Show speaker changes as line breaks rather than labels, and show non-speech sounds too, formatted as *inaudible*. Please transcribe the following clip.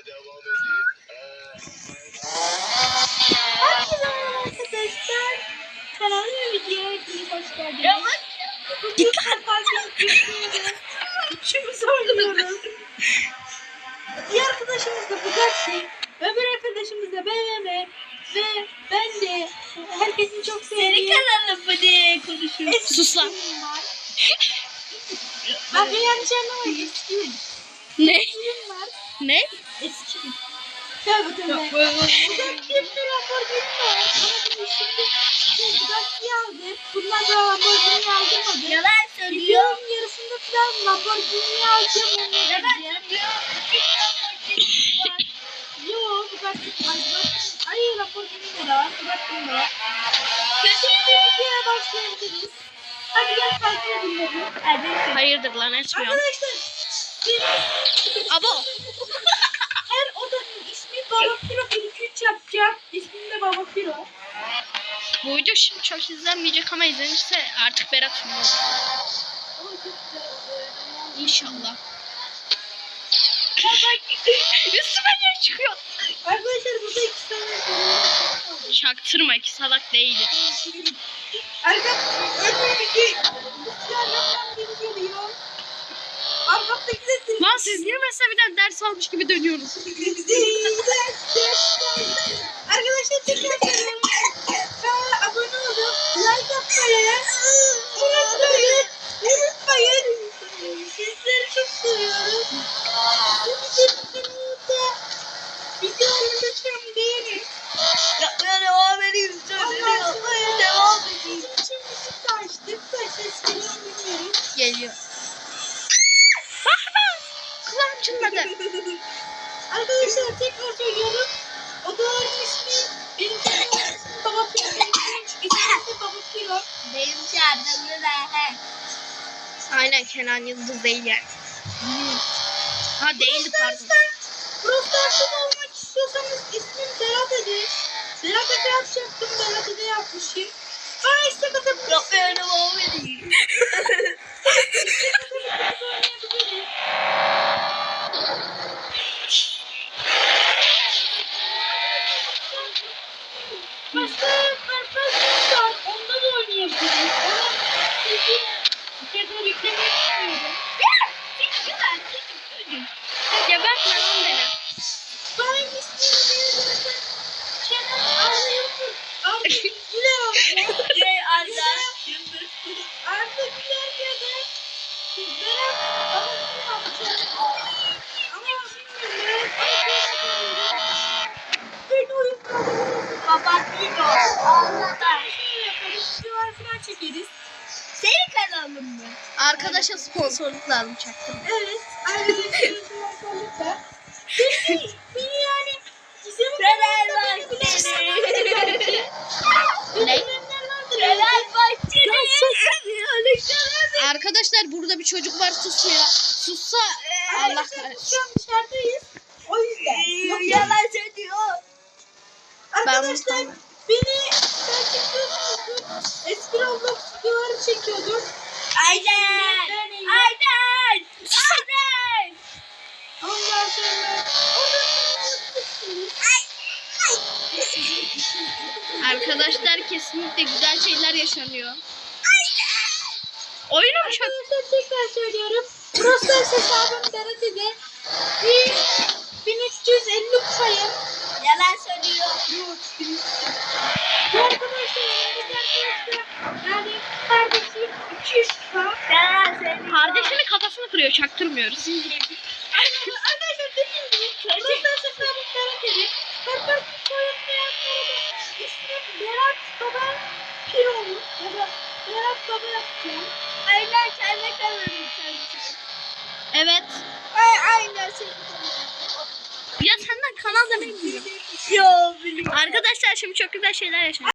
Herkese merhaba arkadaşlar. Kanalıma videoya hepiniz hoş geldiniz. Bugün kalbimiz Şimdi söylüyoruz. Bir arkadaşımız da Bugatti. Öbür arkadaşımız da BMW. Ve ben de herkesin çok
Senin
sevdiği
kanalın bu diye
Sus lan.
Bak yanlış anlamayın.
Ne? Ne?
Eski. Tövbe tövbe. Bugatti'ye bir Lamborghini var. Ama biz şimdi Bugatti'yi aldık. Bunlar da Lamborghini aldırmadı.
Yalan söylüyor.
Videonun yarısında falan Lamborghini'yi alacağım
Yalan söylüyor.
Yo Bugatti. Ay Bugatti. Ay Lamborghini de var. Bugatti de var.
Kötü
Şimdi videoya başlayabiliriz. Hadi gel takip edin beni.
Hayırdır lan etmiyorum.
Arkadaşlar. Benim-
Abo. *laughs*
Her odanın ismi Baba Piro 2-3 yapacağım. İsmim de Baba Piro.
Bu video şimdi çok izlenmeyecek ama izlenirse artık Berat ünlü olur. İnşallah. Üstüme niye çıkıyor?
Arkadaşlar burada iki tane.
Çaktırma ki salak değiliz.
Arkadaşlar önümüzdeki Instagram'dan biri geliyor. Siz.
Niye mesela bir de ders almış gibi dönüyorsunuz?
Arkadaşlar tekrar söylüyorum. Arkadaşlar tekrar söylüyorum. Odaların ismi benim çocuğumun ismi Baba Piro. Benim ismim de Baba Piro.
Benim çağırdığımda da he.
Aynen Kenan Yıldız değil yani. Ha değildi pardon.
Prostar'da olmak istiyorsanız ismim Berat Ede. Berat Ede yapacaktım. Berat Ede yapmışım. Bana istek atabilirsiniz.
Yapmaya devam edeyim.
Karpuz var. Onda da oynayabiliriz. Ama sizi tekrar yüklemek istiyorum.
Gebertme
Anlatan.
Videolar falan çekeriz.
Senin kanalın mı?
Arkadaşa sponsorluk lazım çaktım.
Evet. Ayrıca sponsorlukla. Beni, beni yani Gizem'in
Fenerbahçe.
Ne?
Fenerbahçe.
Arkadaşlar burada bir çocuk var susmuyor. Sussa Allah
Arkadaşlar
kahretsin.
şu an dışarıdayız. O yüzden.
Yalan söylüyor.
Arkadaşlar
Ben-
beni takip. Eski Roblox videoları çekiyordum.
Aynen. Aynen. Aynen.
Ondan sonra
Arkadaşlar kesinlikle güzel şeyler yaşanıyor. Oyunum çok
Arkadaşlar tekrar söylüyorum. Prostas hesabım bir 1350 kupayım.
Yalan söylüyor.
Yok, 1350. Bu arkadaşlar yanındaki arkadaşlar yani kardeşim 200 kupa.
Yalan söylüyor.
kardeşimin kafasını kırıyor çaktırmıyoruz.
Arkadaşlar dediğim gibi hesabım Berat ile Karpuz koyunlayanlara da ismim Berat Baba Piroğlu ya da Berat Baba yapacağım.
Aynen kanalın söylüyor.
Evet.
Ay, aynen senin kanalın.
Ya senden kanal demek mi?
Yo biliyorum.
Arkadaşlar şimdi çok güzel şeyler yaşanıyor.